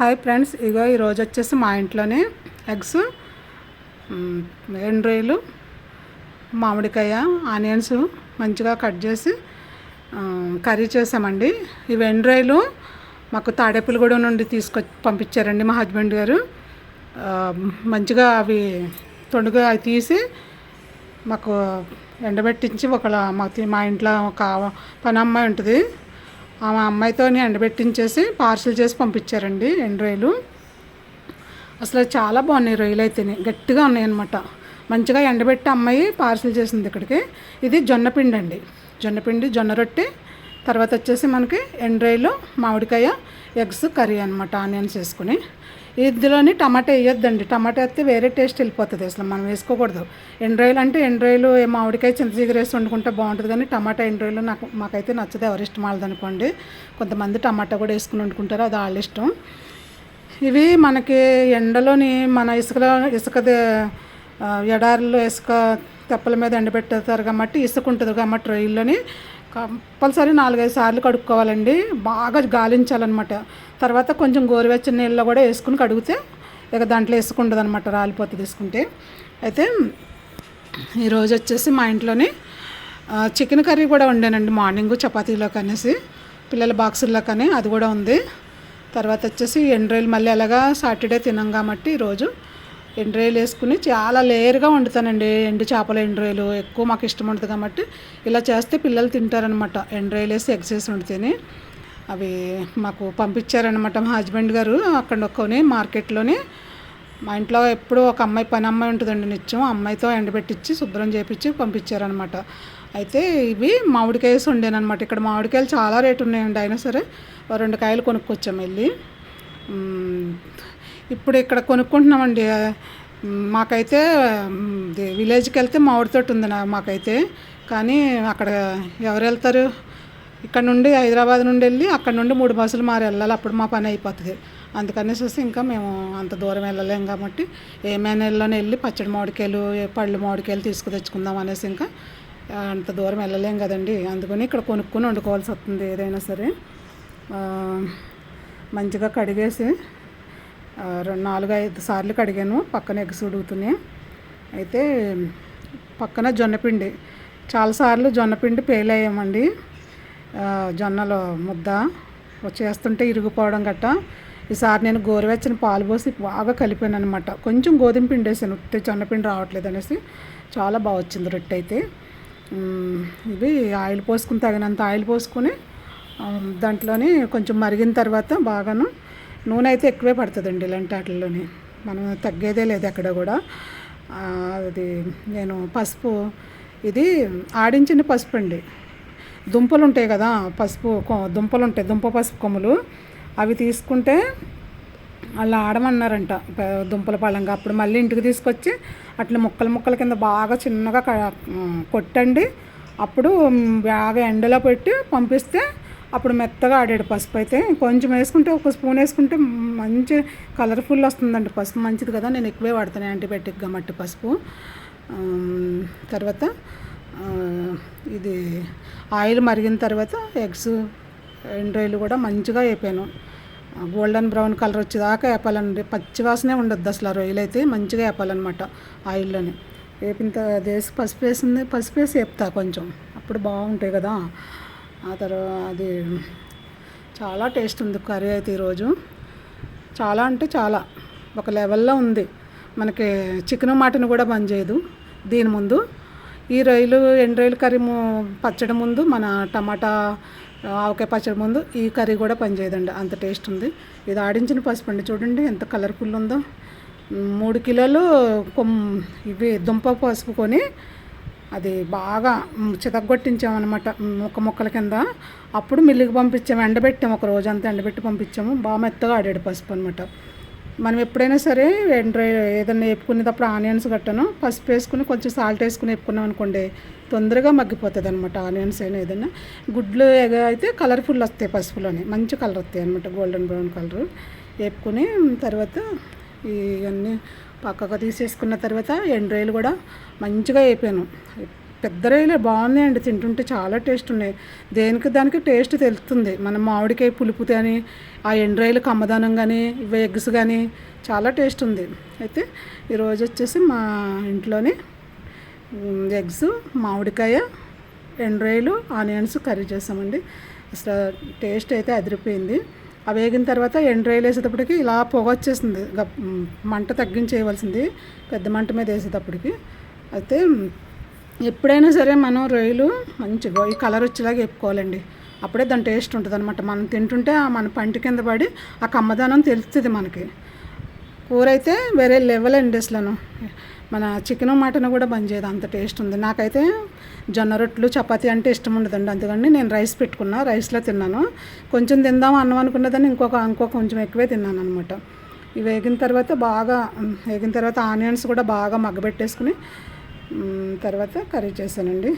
Hi friends ఇగో ఈరోజు వచ్చేసి మా ఇంట్లోనే ఎగ్స్ ఎండ్రాయిలు మామిడికాయ ఆనియన్స్ మంచిగా కట్ చేసి కర్రీ చేసామండి. ఇవి ఎండ్రాయిలు మాకు తాడేపులగూడెం నుండి తీసుకొచ్చి పంపించారండి మా హస్బెండ్ గారు. మంచిగా అవి తొండుగా అవి తీసి మాకు ఎండబెట్టించి ఒక మా మా ఇంట్లో ఒక పని అమ్మాయి ఉంటుంది. ఆ అమ్మాయితో ఎండబెట్టించేసి పార్సిల్ చేసి పంపించారండి ఎండు రొయ్యలు. అసలు చాలా బాగున్నాయి రొయ్యలు అయితేనే. గట్టిగా ఉన్నాయన్నమాట. మంచిగా ఎండబెట్టి అమ్మాయి పార్సిల్ చేసింది ఇక్కడికి. ఇది జొన్నపిండి అండి. జొన్నపిండి జొన్న రొట్టె. తర్వాత వచ్చేసి మనకి ఎండ్రాయిలు మామిడికాయ ఎగ్స్ కర్రీ అనమాట ఆనియన్స్ వేసుకుని. ఇందులోని టమాటా వేయొద్దండి. టమాటా వేస్తే వేరే టేస్ట్ వెళ్ళిపోతుంది అసలు. మనం వేసుకోకూడదు. ఎండ్రాయిలు అంటే ఎండ్రాయిలు మామిడికాయ చింతచిగురు వేసి వండుకుంటే బాగుంటుంది కానీ టమాటా ఎండ్రాయిలు నాకు మాకైతే నచ్చదు. ఎవరి ఇష్టం వాళ్ళదనుకోండి కొంతమంది టమాటా కూడా వేసుకుని వండుకుంటారు. అది వాళ్ళ ఇష్టం. ఇవి మనకి ఎండలోని మన ఇసుకలో ఇసుక ఎడారిలో ఇసుక తెప్పల మీద ఎండబెట్టేస్తారు కాబట్టి ఇసుక ఉంటుంది కాబట్టి రొయ్యల్లోని కంపల్సరీ నాలుగైదు సార్లు కడుక్కోవాలండి. బాగా గాలించాలన్నమాట. తర్వాత కొంచెం గోరువెచ్చని నీళ్ళలో కూడా వేసుకుని కడిగితే ఇక దాంట్లో ఇసుక అనమాట రాలిపోతుంది తీసుకుంటే. అయితే ఈరోజు వచ్చేసి మా ఇంట్లోని చికెన్ కర్రీ కూడా వండానండి మార్నింగ్ చపాతీలో కనేసి పిల్లల బాక్సుల్లో కానీ అది కూడా ఉంది. తర్వాత వచ్చేసి ఎండ్రాయిలు మళ్ళీ ఎలాగా సాటర్డే తినం కాబట్టి ఈరోజు ఎండ్రాయిలు వేసుకుని చాలా లేయర్గా వండుతానండి. ఎండు చేపల ఎండ్రాయిలు ఎక్కువ మాకు ఇష్టం ఉంటుంది కాబట్టి ఇలా చేస్తే పిల్లలు తింటారనమాట ఎండ్రాయిలు వేసి ఎగ్స్ వేసి వండితేనే అవి మాకు పంపించారనమాట మా హస్బెండ్ గారు. అక్కడ కొని మార్కెట్లోనే మా ఇంట్లో ఎప్పుడూ ఒక అమ్మాయి పని అమ్మాయి ఉంటుందండి నిత్యం. అమ్మాయితో ఎండబెట్టించి శుభ్రం చేపించి పంపించారనమాట అయితే ఇవి మామిడికాయ ఉండేనమాట వండానమాట ఇక్కడ మామిడికాయలు చాలా రేటు ఉన్నాయండి. అయినా సరే రెండు కాయలు కొనుక్కొచ్చాం వెళ్ళి. ఇప్పుడు ఇక్కడ కొనుక్కుంటున్నామండి. మాకైతే విలేజ్కి వెళ్తే మామిడి తోట ఉంది నా మాకైతే. కానీ అక్కడ ఎవరు వెళ్తారు? ఇక్కడ నుండి హైదరాబాద్ నుండి వెళ్ళి అక్కడ నుండి మూడు బస్సులు మారి వెళ్ళాలి. అప్పుడు మా పని అయిపోతుంది. అందుకనేసి ఇంకా మేము అంత దూరం వెళ్ళలేం కాబట్టి ఏమైనా నెలలోనే వెళ్ళి పచ్చడి మామిడికాయలు పళ్ళు మామిడికాయలు తీసుకు తెచ్చుకుందాం అనేసి ఇంకా అంత దూరం వెళ్ళలేం కదండి. అందుకని ఇక్కడ కొనుక్కొని వండుకోవాల్సి వస్తుంది ఏదైనా సరే. మంచిగా కడిగేసి రెండు నాలుగు ఐదు సార్లు కడిగాను పక్కన ఎగ్స్ ఉడుగుతున్నాయి అయితే పక్కన జొన్నపిండి చాలాసార్లు జొన్నపిండి పేలయ్యామండి అయ్యామండి. జొన్నలో ముద్ద చేస్తుంటే ఇరిగిపోవడం గట్ట. ఈసారి నేను గోరువెచ్చని పాలు పోసి బాగా కలిపాను అనమాట కొంచెం గోధుమ పిండి వేసాను ఉత్తే జొన్నపిండి రావట్లేదు అనేసి. చాలా బాగా వచ్చింది రొట్టె అయితే. ఇవి ఆయిల్ పోసుకుని తగినంత ఆయిల్ పోసుకొని దాంట్లోనే కొంచెం మరిగిన తర్వాత బాగాను నూనె అయితే ఎక్కువే పడుతుందండి ఇలాంటి వాటిల్లోని. మనం తగ్గేదే లేదు అక్కడ కూడా. అది నేను పసుపు ఇది ఆడించిన పసుపు అండి. దుంపలు ఉంటాయి కదా పసుపు కొ- దుంపలు ఉంటాయి దుంప పసుపు కొమ్ములు. అవి తీసుకుంటే అలా ఆడమన్నారంట దుంపల పళ్ళంగా. అప్పుడు మళ్ళీ ఇంటికి తీసుకొచ్చి అట్లా ముక్కలు ముక్కల కింద బాగా చిన్నగా కొట్టండి. అప్పుడు బాగా ఎండలో పెట్టి పంపిస్తే అప్పుడు మెత్తగా ఆడాడు పసుపు అయితే. కొంచెం వేసుకుంటే ఒక స్పూన్ వేసుకుంటే మంచి కలర్ఫుల్ వస్తుందండి పసుపు. మంచిది కదా నేను ఎక్కువే వాడతాను యాంటీబయాటిక్గా మట్టి పసుపు. తర్వాత ఇది ఆయిల్ మరిగిన తర్వాత ఎగ్స్ ఎండ్రాయిలు కూడా మంచిగా వేపాను. గోల్డెన్ బ్రౌన్ కలర్ వచ్చేదాకా వేపాలండి. పచ్చి వాసనే ఉండద్దు అసలు ఆ రొయ్యలు అయితే మంచిగా వేపాలన్నమాట ఆయిల్లోనే. వేపిన తర్వాత అది వేసి పసుపు వేసింది పసుపు వేసి వేపుతా కొంచెం. అప్పుడు బాగుంటాయి కదా. ఆ తర్వాత అది చాలా టేస్ట్ ఉంది కర్రీ అయితే ఈరోజు. చాలా అంటే చాలా. ఒక లెవెల్లో ఉంది. మనకి చికెన్ మటన్ కూడా బంద్ చేయదు దీని ముందు. ఈ రొయ్యలు ఎండు రొయ్యలు కర్రీ పచ్చడి ముందు మన టమాటా ఆవకాయ పచ్చడి ముందు ఈ కర్రీ కూడా పనిచేయదండి అంత టేస్ట్ ఉంది. ఇది ఆడించిన పసుపు అండి. చూడండి ఎంత కలర్ఫుల్ ఉందో. మూడు కిలోలు కొమ్ ఇవి దుంప పసుపు కొని అది బాగా చితగొట్టించామన్నమాట ముక్క ముక్కల కింద. అప్పుడు మిల్లుకి పంపించాము ఎండబెట్టాము ఒక రోజంతా ఎండబెట్టి పంపించాము. బాగా మెత్తగా ఆడాడు పసుపు అనమాట మనం ఎప్పుడైనా సరే ఎండ్రై ఏదైనా వేపుకునేటప్పుడు ఆనియన్స్ కట్టను. పసుపు వేసుకుని కొంచెం సాల్ట్ వేసుకుని వేపుకున్నాం అనుకోండి తొందరగా మగ్గిపోతుంది అనమాట ఆనియన్స్ అయినా ఏదైనా గుడ్లు అయితే కలర్ఫుల్ వస్తాయి పసుపులోనే మంచి కలర్ వస్తాయి అనమాట గోల్డెన్ బ్రౌన్ కలర్. వేపుకుని తర్వాత ఇవన్నీ పక్కకు తీసేసుకున్న తర్వాత ఎండ్రాయిలు కూడా మంచిగా అయిపోయాను. పెద్ద రొయ్యలే బాగున్నాయండి తింటుంటే చాలా టేస్ట్ ఉన్నాయి. దేనికి దానికి టేస్ట్ తెలుస్తుంది. మన మామిడికాయ పులుపు కానీ ఆ ఎండు రొయ్యలు కమ్మదానం కానీ ఇవి ఎగ్స్ కానీ చాలా టేస్ట్ ఉంది. అయితే ఈరోజు వచ్చేసి మా ఇంట్లోనే ఎగ్స్ మామిడికాయ ఎండు రొయ్యలు ఆనియన్స్ కర్రీ చేసామండి. అసలు టేస్ట్ అయితే అదిరిపోయింది. ఆ వేగిన తర్వాత ఎండు రొయ్యలు వేసేటప్పటికి ఇలా పొగ వచ్చేసింది. మంట తగ్గించేయవలసింది. పెద్ద మంట మీద వేసేటప్పటికి. అయితే ఎప్పుడైనా సరే మనం రొయ్యలు మంచిగా ఈ కలర్ వచ్చేలాగా వేపుకోవాలండి. అప్పుడే దాని టేస్ట్ ఉంటుంది అనమాట మనం తింటుంటే ఆ మన పంటి కింద పడి ఆ కమ్మదనం తెలుస్తుంది మనకి. కూర అయితే వేరే లెవెల్ అండి అసలు మన చికెన్ మటన్ కూడా బంద్ చేయదు. అంత టేస్ట్ ఉంది. నాకైతే జొన్న రొట్టెలు చపాతి అంటే ఇష్టం ఉండదండి. అందుకని నేను రైస్ పెట్టుకున్నా రైస్లో తిన్నాను. కొంచెం తిందాం అన్నం అనుకున్నదని ఇంకొక ఇంకొక కొంచెం ఎక్కువే తిన్నాను అనమాట ఇవి వేగిన తర్వాత బాగా వేగిన తర్వాత ఆనియన్స్ కూడా బాగా మగ్గబెట్టేసుకుని తర్వాత కర్రీ చేశానండి.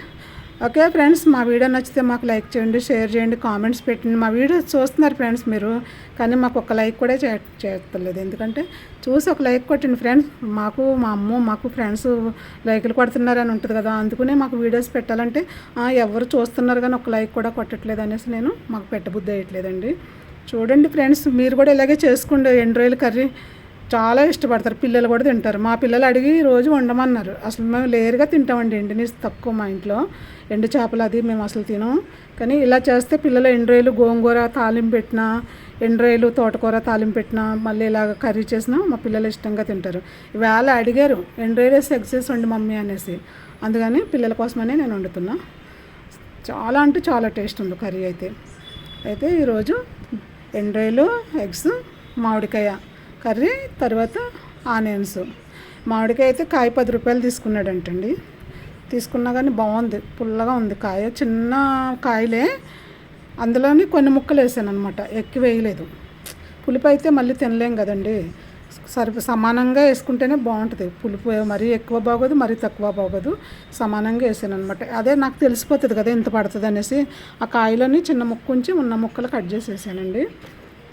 ఓకే ఫ్రెండ్స్ మా వీడియో నచ్చితే మాకు లైక్ చేయండి షేర్ చేయండి కామెంట్స్ పెట్టండి. మా వీడియో చూస్తున్నారు ఫ్రెండ్స్ మీరు కానీ మాకు ఒక లైక్ కూడా చే చేస్తలేదు. ఎందుకంటే చూసి ఒక లైక్ కొట్టండి ఫ్రెండ్స్. మాకు మా అమ్మ మాకు ఫ్రెండ్స్ లైకులు కొడుతున్నారని ఉంటుంది కదా అందుకనే మాకు వీడియోస్ పెట్టాలంటే ఎవరు చూస్తున్నారు కానీ ఒక లైక్ కూడా కొట్టట్లేదు అనేసి నేను మాకు పెట్టబుద్ధి వేయట్లేదండి చూడండి ఫ్రెండ్స్ మీరు కూడా ఇలాగే చేసుకోండి ఎండు రొయ్యల కర్రీ చాలా ఇష్టపడతారు. పిల్లలు కూడా తింటారు. మా పిల్లలు అడిగి రోజు వండమన్నారు. అసలు మేము లేరుగా తింటామండి. ఎండు తక్కువ మా ఇంట్లో. ఎండు చేపలు అది మేము అసలు తినం. కానీ ఇలా చేస్తే పిల్లలు ఎండు గోంగూర తాలింపు పెట్టినా ఎండు తోటకూర తాలింపు పెట్టినా మళ్ళీ ఇలాగ కర్రీ చేసినా మా పిల్లలు ఇష్టంగా తింటారు. ఇవాళ అడిగారు ఎండు రొయ్యలు వేసి చేసి వండి మమ్మీ అనేసి. అందుకని పిల్లల కోసమనే నేను వండుతున్నా. చాలా అంటే చాలా టేస్ట్ ఉంది కర్రీ అయితే. అయితే ఈరోజు ఎండ్రాయిలు ఎగ్స్ మామిడికాయ కర్రీ తర్వాత ఆనియన్స్. మామిడికాయ అయితే కాయ పది రూపాయలు తీసుకున్నాడంటండి. తీసుకున్నా కానీ బాగుంది పుల్లగా ఉంది కాయ చిన్న కాయలే. అందులోని కొన్ని ముక్కలు వేసాను అనమాట ఎక్కువ వేయలేదు. పులుపు అయితే మళ్ళీ తినలేం కదండి. సరి సమానంగా వేసుకుంటేనే బాగుంటుంది. పులుపు మరీ ఎక్కువ బాగోదు మరీ తక్కువ బాగోదు. సమానంగా వేసాను అనమాట అదే నాకు తెలిసిపోతుంది కదా ఇంత పడుతుంది అనేసి. ఆ కాయలని చిన్న ముక్కు ఉంచి ఉన్న ముక్కలు కట్ చేసేసానండి.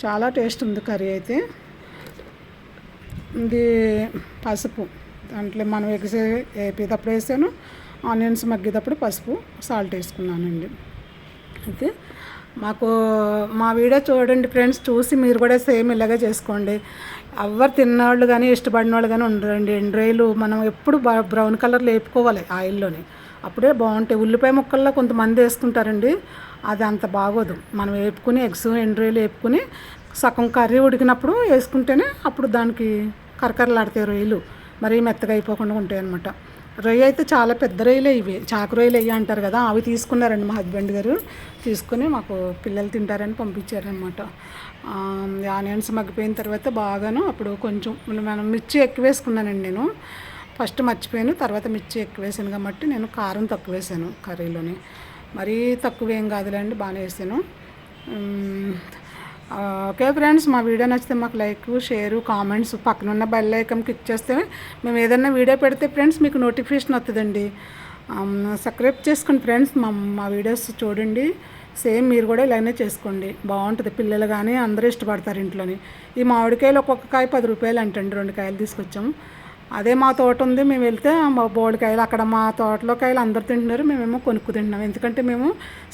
చాలా టేస్ట్ ఉంది కర్రీ అయితే. ఇది పసుపు. దాంట్లో మనం ఎగ్స్ వేపేటప్పుడు వేసాను. ఆనియన్స్ మగ్గేటప్పుడు పసుపు సాల్ట్ వేసుకున్నానండి. అయితే మాకు మా వీడియో చూడండి ఫ్రెండ్స్ చూసి మీరు కూడా సేమ్ ఇలాగే చేసుకోండి. ఎవరు తిన్నవాళ్ళు కానీ ఇష్టపడిన వాళ్ళు కానీ ఉండరండి. ఎండ్రాయిలు మనం ఎప్పుడు బ్రౌన్ కలర్ లేపుకోవాలి ఆయిల్లోని. అప్పుడే బాగుంటాయి. ఉల్లిపాయ ముక్కల్లో కొంతమంది వేసుకుంటారండి. అది అంత బాగోదు. మనం వేపుకుని ఎగ్స్ ఎండ్రాయిలు వేపుకుని సగం కర్రీ ఉడికినప్పుడు వేసుకుంటేనే అప్పుడు దానికి కరకరలాడతాయి రొయ్యలు మరీ మెత్తగా అయిపోకుండా ఉంటాయి అనమాట రొయ్య అయితే చాలా పెద్ద రొయ్యలే ఇవి. చాకు రొయ్యలు అయ్యి అంటారు కదా అవి తీసుకున్నారండి మా హస్బెండ్ గారు. తీసుకుని మాకు పిల్లలు తింటారని పంపించారనమాట ఆనియన్స్ మగ్గిపోయిన తర్వాత బాగాను అప్పుడు కొంచెం మనం మిర్చి ఎక్కువ వేసుకున్నానండి నేను. ఫస్ట్ మర్చిపోయాను తర్వాత మిర్చి ఎక్కువ వేసాను కాబట్టి నేను కారం తక్కువ వేసాను కర్రీలోని. మరీ తక్కువ ఏం కాదులేండి బాగానే వేసాను. ఓకే ఫ్రెండ్స్ మా వీడియో నచ్చితే మాకు లైక్ షేర్ కామెంట్స్ పక్కన ఉన్న బెల్ ఐకన్ క్లిక్ చేస్తే మేము ఏదైనా వీడియో పెడితే ఫ్రెండ్స్ మీకు నోటిఫికేషన్ వస్తుందండి సబ్స్క్రైబ్ చేసుకోండి ఫ్రెండ్స్ మా మా వీడియోస్ చూడండి. సేమ్ మీరు కూడా ఇలానే చేసుకోండి. బాగుంటుంది పిల్లలు కానీ అందరూ ఇష్టపడతారు ఇంట్లోని. ఈ మామిడికాయలు ఒక్కొక్క కాయ పది రూపాయలు అంటండి రెండు కాయలు తీసుకొచ్చాము అదే మా తోట ఉంది మేము వెళ్తే మా బోడికాయలు అక్కడ మా తోటలో కాయలు అందరు తింటున్నారు మేమేమో కొనుక్కు తింటున్నాం. ఎందుకంటే మేము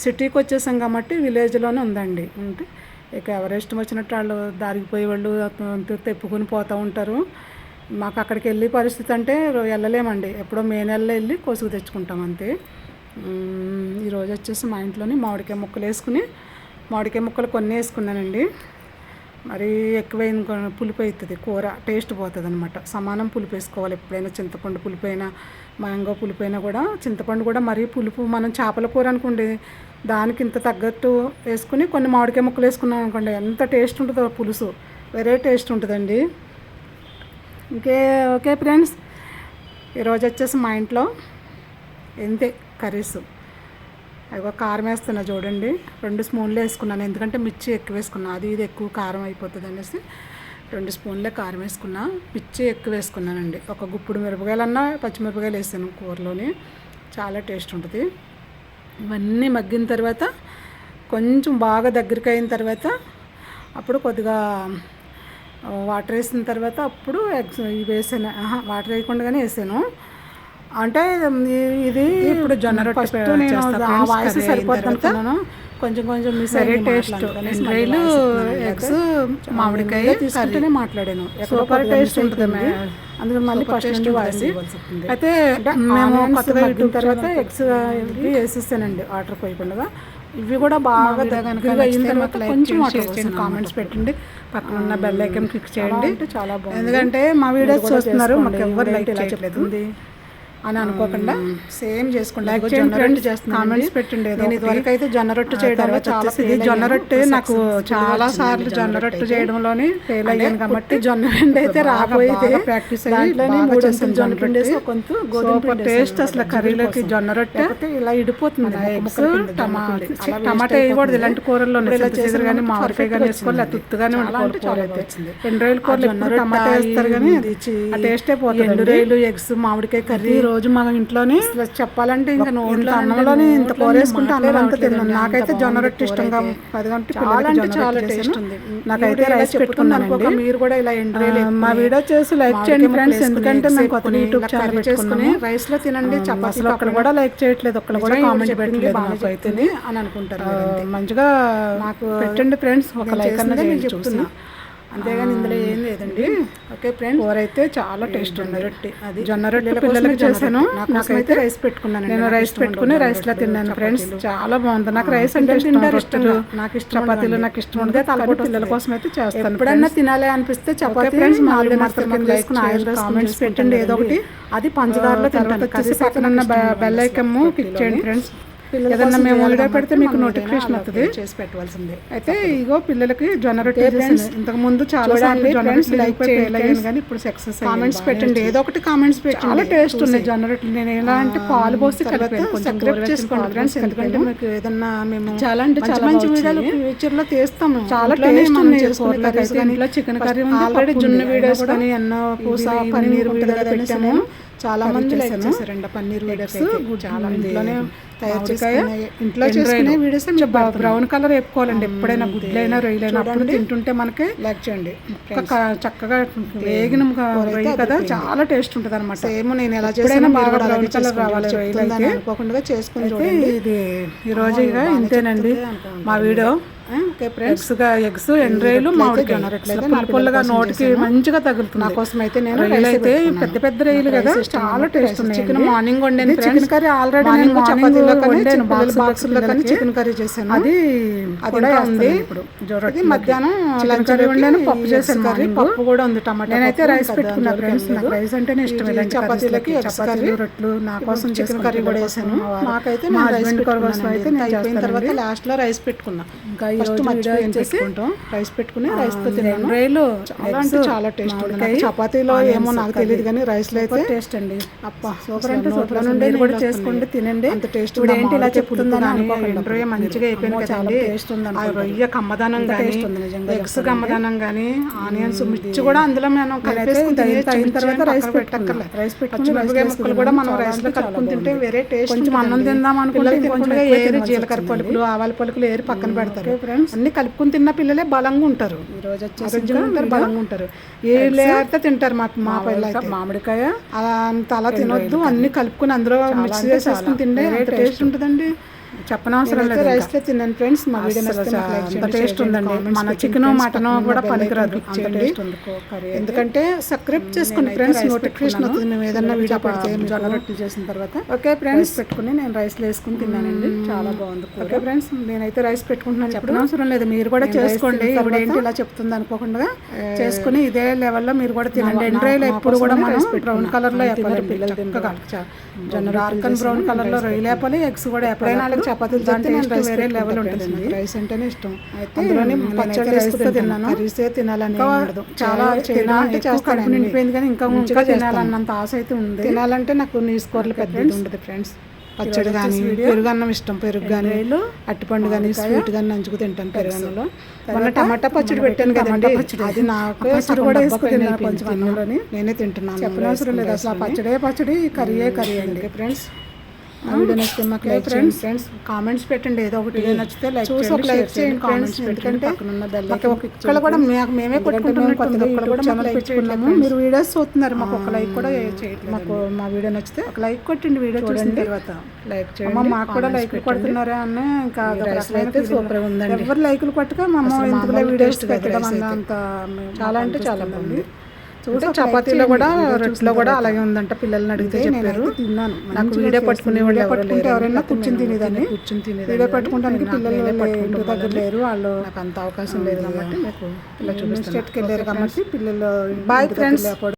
సిటీకి వచ్చేసాం కాబట్టి విలేజ్లోనే ఉందండి. అంటే ఇక ఎవరు ఇష్టం వచ్చినట్టు వాళ్ళు దారికి వాళ్ళు తెప్పుకొని పోతూ ఉంటారు. మాకు అక్కడికి వెళ్ళే పరిస్థితి అంటే వెళ్ళలేమండి. ఎప్పుడో మే నెలలో వెళ్ళి కోసుకు తెచ్చుకుంటాం అంతే. ఈరోజు వచ్చేసి మా ఇంట్లోని మామిడికాయ ముక్కలు వేసుకుని మామిడికాయ ముక్కలు కొన్ని వేసుకున్నానండి. మరీ ఎక్కువైన పులుపు అవుతుంది కూర టేస్ట్ పోతుంది అనమాట సమానం పులుపు వేసుకోవాలి ఎప్పుడైనా చింతపండు పులుపు అయినా మ్యాంగో పులుపు అయినా కూడా. చింతపండు కూడా మరీ పులుపు మనం చేపల కూర అనుకోండి దానికి ఇంత తగ్గట్టు వేసుకుని కొన్ని మామిడికాయ ముక్కలు వేసుకున్నాం అనుకోండి ఎంత టేస్ట్ ఉంటుందో పులుసు. వేరే టేస్ట్ ఉంటుందండి. ఇంకే ఓకే ఫ్రెండ్స్. ఈరోజు వచ్చేసి మా ఇంట్లో ఎంతే కర్రీస్. అదిగో కారం వేస్తున్నా చూడండి. రెండు స్పూన్లు వేసుకున్నాను. ఎందుకంటే మిర్చి ఎక్కువ వేసుకున్నా. అది ఇది ఎక్కువ కారం అయిపోతుంది అనేసి రెండు స్పూన్లే కారం వేసుకున్నా. మిర్చి ఎక్కువ వేసుకున్నానండి. ఒక గుప్పుడు మిరపకాయలన్నా పచ్చిమిరపకాయలు వేసాను కూరలోని. చాలా టేస్ట్ ఉంటుంది. ఇవన్నీ మగ్గిన తర్వాత కొంచెం బాగా దగ్గరికి అయిన తర్వాత అప్పుడు కొద్దిగా వాటర్ వేసిన తర్వాత అప్పుడు ఎగ్స్ ఇవి వేసాను. ఆహా, వాటర్ వేయకుండానే వేసాను. అంటే ఇది ఇప్పుడు జొన్న రొట్టె ఫస్ట్ నేను ఆ. వాయిస్ అనుకున్నాను. కొంచెం కొంచెం మిస్ అయ్యి టేస్ట్. ఎండ్రాయిలు ఎగ్స్ మామిడికాయ తీసుకుంటూనే మాట్లాడాను. సూపర్ టేస్ట్ ఉంటుంది. అందుకని మళ్ళీ ఫస్ట్ ఇవ్వాల్సి వస్తుంది అయితే మేము కొత్తగా యూట్యూబ్ తర్వాత ఎగ్స్ వేసేస్తానండి ఆర్డర్ పోయకుండా. ఇవి కూడా బాగా దగ్గరగా అయిన తర్వాత కొంచెం చేయండి కామెంట్స్ పెట్టండి. పక్కన ఉన్న బెల్ ఐకన్ క్లిక్ చేయండి. చాలా బాగుంది. ఎందుకంటే మా వీడియోస్ చూస్తున్నారు మాకు ఎవరు లైక్ ఇలా చేయట్లేదు. అని అనుకోకుండా సేమ్ చేసుకోండి జొన్న రొట్టె. చేస్తున్నాను అండి. పెట్టండి నేను. ఇదివరకు అయితే జొన్న రొట్టె చేయడం చాలా ఇది జొన్న. రొట్టె నాకు చాలా సార్లు జొన్న రొట్టె చేయడంలోని ఫెయిల్ అయ్యాను కాబట్టి జొన్న పిండి అయితే బాగా ప్రాక్టీస్ అయ్యి మూడు జొన్న పిండి వంతు గోధుమ టేస్ట్ అసలు కర్రీలోకి. జొన్న రొట్టె ఇలా ఇడిపోతుంది ఎగ్స్ ముక్కల కింద టమా జొన్న పిండి. అలా waste టమాటా వేయకూడదు. ఇలాంటి కూరల్లో చేసారు కానీ మామిడికాయ కానీ వేసుకోవాలి చాలా అంటే చాలా వండుకోవాలి వచ్చింది. ఎండు రొయ్యల కూరలు టమాటా వేస్తారు కానీ టేస్టే పోతుంది రొయ్యలు, రొయ్యలు ఎగ్స్ మామిడికాయ కర్రీ రోజు మా ఇంట్లోని చెప్పాలంటే ఇంకా ఇంత నోట్లో అన్నంలోని ఇంత కూరేసుకుంటే అన్నం అంతా. తిన్నాను నాకైతే జొన్న రొట్టె ఇష్టంగా. పది గంటలు చాలా అంటే చాలా టేస్ట్. ఉంది నాకైతే రైస్ పెట్టుకున్నాను. మీరు కూడా ఇలా మా వీడియో చేసి లైక్ చేయండి ఫ్రెండ్స్ ఎందుకంటే మేము కొత్త యూట్యూబ్ ఛానల్ చేసుకుని పెట్టుకుని రైస్లో తినండి చపాతీ అసలు ఒక్కరు కూడా లైక్ చేయట్లేదు ఒక్కరు కూడా కామెంట్ పెట్టలేదు నాకు అయితే అని అనుకుంటారు. మంచిగా నాకు పెట్టండి ఫ్రెండ్స్ ఒక లైక్ అన్న చేసిందే నేను చెప్తున్నా అంతేగాని ఇందులో ఏం లేదండి. ఓకే ఫ్రెండ్స్ కూర అయితే చాలా టేస్ట్ ఉంది. రొట్టె. అది జొన్న రొట్టె పిల్లల పిల్లలకి చేశాను. నాకైతే రైస్ పెట్టుకున్నాను నేను రైస్ పెట్టుకుని రైస్లో తిన్నాను ఫ్రెండ్స్ చాలా బాగుంది. నాకు రైస్ అంటే ఇష్టం రొట్టెలు. నాకు ఇష్టం చపాతీలు. నాకు ఇష్టం ముందే ఉండదు తలపోటు కానీ పిల్లల. కోసం అయితే చేస్తాను ఎప్పుడన్నా. తినాలి అనిపిస్తే చపాతీ ఫ్రెండ్స్ మా నాలుగు వీడియో మడతలు నచ్చితే కింద లైక్ వేసుకుని చేయండి, ఆయిల్ కామెంట్స్ పెట్టండి ఏదో ఒకటి. అది పంచదారలో తింటాను. కర్రీస్ పక్కన ఉన్న బెల్ ఐకమ్ క్లిక్ చేయండి ఫ్రెండ్స్ ఏదన్నా మేము కాబట్టి పెడితే మీకు నోటిఫికేషన్ వస్తుంది చేసి పెట్టవలసిందే అయితే ఇగో పిల్లలకి జొన్న రొట్టె ఇంతకు ముందు చాలా సార్లు జొన్న రొట్టెలు అయ్యాను friends. కానీ ఇప్పుడు సక్సెస్ కామెంట్స్ పెట్టండి ఏదో ఒకటి కామెంట్స్ పెట్టండి చాలా టేస్ట్. ఉన్నాయి జొన్న రొట్టెలు నేను ఎలా అంటే పాలు పోసి కొంచెం సబ్స్క్రైబ్ చేసుకోండి ఫ్రెండ్స్ ఎందుకంటే. మీకు ఏదన్నా మేము చాలా అంటే చాలా మంచి వీడియోలు. ఫ్యూచర్లో తీస్తాము చాలా టేస్ట్ ఉన్నాయి ఇంట్లో చికెన్ కర్రీ ఉంది, ఆల్రెడీ జున్ను ఉంది. వీడియోస్ కానీ అన్న పూస పన్నీర్ అనేసి నేను చాలా మంది లైక్. చేశారండి పన్నీర్ వీడియోస్ చాలా ఉంది. ఇంట్లోనే తయారు మామిడికాయ, చేసుకునే ఇంట్లో చేసుకునే. వీడియోస్ బ్రౌన్ కలర్ వేపుకోవాలండి. ఎప్పుడైనా. గుడ్లైనా రొయ్యలైనా అప్పుడు చూడండి. తింటుంటే మనకి లైక్ చేయండి ఒక చక్కగా వేగిన రొయ్య కదా చాలా టేస్ట్ ఉంటుంది అనమాట సేమ్ నేను ఎలా చేసినా బాగా బ్రౌన్ కలర్ రావాలి రొయ్యలు. అనుకోకుండా చేసుకుని చూడండి. ఇది ఈ రోజు ఇక ఇంతేనండి. మా వీడియో. ఎగ్స్గా ఎగ్స్ ఎండ్రాయిలు రొట్టెలు మామిడి అయితే జొన్న రొట్టెలు అయితే పుల్ల పుల్లగా నోటికి. మంచిగా తగులుతుంది. నా కోసం అయితే నేను రొయ్యలు అయితే. పెద్ద పెద్ద రొయ్యలు కదా చాలా టేస్ట్ ఉన్నాయి. చికెన్ మార్నింగ్ వండాను చికెన్ కర్రీ ఆల్రెడీ నేను చపాతీలో కానీ కానీ చికెన్ కర్రీ చేశాను. అది కూడా ఉంది. ఇది మధ్యాహ్నం లంచ్ వండాను పప్పు చేశాను కర్రీ. పప్పు కూడా ఉంది టమాటా నేనైతే రైస్ పెట్టుకున్నా ఫ్రెండ్స్ నాకు. రైస్ అంటేనే ఇష్టం ఇలాంటి చపాతీలకి చపాతీలు రొట్లు నా కోసం చికెన్ కర్రీ కూడా వేసాను నాకైతే మా హస్బెండ్ కోసం. అయితే నేను అయిపోయిన తర్వాత లాస్ట్లో రైస్ పెట్టుకున్నా. ఇంకా ఫస్ట్ మర్చిపోయి పెట్టుకుంటాం? రైస్ పెట్టుకుని రైస్తో తిన్నాను. చాలా అంటే చాలా టేస్ట్ ఉంది. చపాతీలో ఏమో నాకు తెలియదు కానీ రైస్లో అయితే టేస్ట్ అండి. అప్పా సూపర్ అంటే సూపర్ నుండి కూడా చేసుకోండి తినండి. అంత టేస్ట్ ఏంటి ఇలా చెప్తుందని అనుకోకండి రొయ్య మంచిగా అయిపోయింది చాలా కదండి. ఆ రొయ్య కమ్మదనం కానీ ఎగ్స్ కమ్మదనం కానీ ఆనియన్స్ మిర్చి కూడా అందులో మనం కలిపేసుకుని తర్వాత రైస్. పెట్టక్కర్లే. రైస్ పచ్చిమిరపకాయ రైస్ ముక్కలు కూడా మనం వేసుకున్నాను. రైస్లో చాలా కలుపుకొని తింటే. వేరే టేస్ట్ కొంచెం అన్నం తిందాం అనుకుంటే ఎక్కువ ఏరి జీలకర్ర. పలుకులు ఆవాల పలుకులు ఏరి పక్కన పెడతారు. అన్ని కలుపుకొని తిన్న పిల్లలే బలంగా ఉంటారు. ఈ రోజు వచ్చేసి బలంగా ఉంటారు. ఏ లేకపోతే తింటారు మా మా పిల్లలు మామిడికాయ అలా అంత అలా తినొద్దు అన్ని కలుపుకొని అందులో మిక్స్ చేసేసుకుని ఎంత టేస్ట్ ఉంటుందండి. చెప్పనవసరం లేదు రైస్లో తిన్నాను ఫ్రెండ్స్. మా వీడియో టేస్ట్ ఉందండి. మన చికెన్. మటన్ కూడా పనికిరాదు. ఎందుకంటే సబ్స్క్రైబ్ చేసుకోండి నేనైతే ఫ్రెండ్స్ నోటిఫికేషన్. వస్తుంది. మేము ఏదన్నా వీడియో పెడితే జొన్న. రొట్టెలు చేసిన తర్వాత ఓకే ఫ్రెండ్స్. పెట్టుకుని నేను రైస్లో వేసుకుని తిన్నానండి చాలా బాగుంది ఓకే ఫ్రెండ్స్ నేనైతే రైస్ పెట్టుకుంటున్నాను చెప్పనవసరం లేదు. మీరు కూడా చేసుకోండి. ఇప్పుడు ఏంటి ఇలా చెప్తుంది అనుకోకుండా చేసుకుని ఇదే లెవెల్లో మీరు కూడా తినండి. ఎండ్రాయిలు ఎప్పుడు కూడా మనం బ్రౌన్ కలర్లో వేపాలి పిల్లలు తింటారు డార్క్ అండ్ బ్రౌన్ కలర్లో రొయ్యలు వేపాలి ఎగ్స్ కూడా వేపాలి వాళ్ళకి చపాతీలు తింటే రైస్ వేరే లెవెల్. ఉంటుంది నాకు. రైస్ అంటేనే ఇష్టం. అయితే పచ్చడి రైస్ వేసుకుని తో తిన్నాను. కర్రీసే తినాలని ఉండదు. చాలా తినాలంటే కడుపు కడుపు నిండిపోయింది కానీ ఇంకా ఇంకా చేస్తాను. తినాలన్నంత ఆశ అయితే ఉంది. తినాలంటే నాకు నీసు కూరలు పెద్ద ఉండదు ఫ్రెండ్స్ పచ్చడి కానీ పెరుగు అన్నం ఇష్టం పెరుగు కానీ అట్టిపండు కానీ స్వీట్ కానీ నంచుకు తింటాను పెరుగు అన్నంలో మొన్న టమాటా పచ్చడి పెట్టాను కదండి. అది నాకు కొంచెం. నేనే తింటున్నాను. చెప్పనవసరం లేదు. అసలు పచ్చడే పచ్చడి కర్రీయే కర్రీ అండి. ఫ్రెండ్స్ వీడియో నచ్చితే మాకు లైక్ చేయండి ఫ్రెండ్స్ కామెంట్స్ పెట్టండి. ఏదో ఒకటి నచ్చితే లైక్ చూసి ఒక లైక్ చేయండి కామెంట్స్ ఎందుకంటే మాకు ఒక్కడ కూడా మేమే కొట్టుకుంటున్నట్టుంది ఒక్కడ కూడా ఛానల్ పెట్టుకున్నాము మీరు వీడియోస్ చూస్తున్నారు మాకు ఒక లైక్ కూడా చేయట్లేదు మాకు మా వీడియో నచ్చితే ఒక లైక్ కొట్టండి వీడియో చూసిన తర్వాత. లైక్ చేయండి మాకు కూడా లైక్ కొడుతున్నారా అని ఇంకా అయితే సూపర్ ఉందండి. ఎవరు లైకులు కొట్టక మా అమ్మ ఎందుకు వీడియోస్ పెట్టడం అన్నంత చాలా అంటే చాలా బాగుంది. చపాతీలో కూడా రొట్టెలో కూడా అలాగే ఉందంట పిల్లల్ని అడిగితే చెప్పారు. తిన్నాను. నాకు వీడియో పట్టుకునే వాళ్ళు పట్టుకుంటే ఎవరైనా కూర్చుని తినేదాన్ని. కూర్చుని తినేది వీడియో పట్టుకోవడానికి పిల్లలు ఇంటి దగ్గర లేరు. వాళ్ళు నాకు అంత అవకాశం లేదు కాబట్టి నాకు ఇలా చూపిస్తాను వెళ్ళారు కాబట్టి పిల్లలు బాయ్ ఫ్రెండ్స్.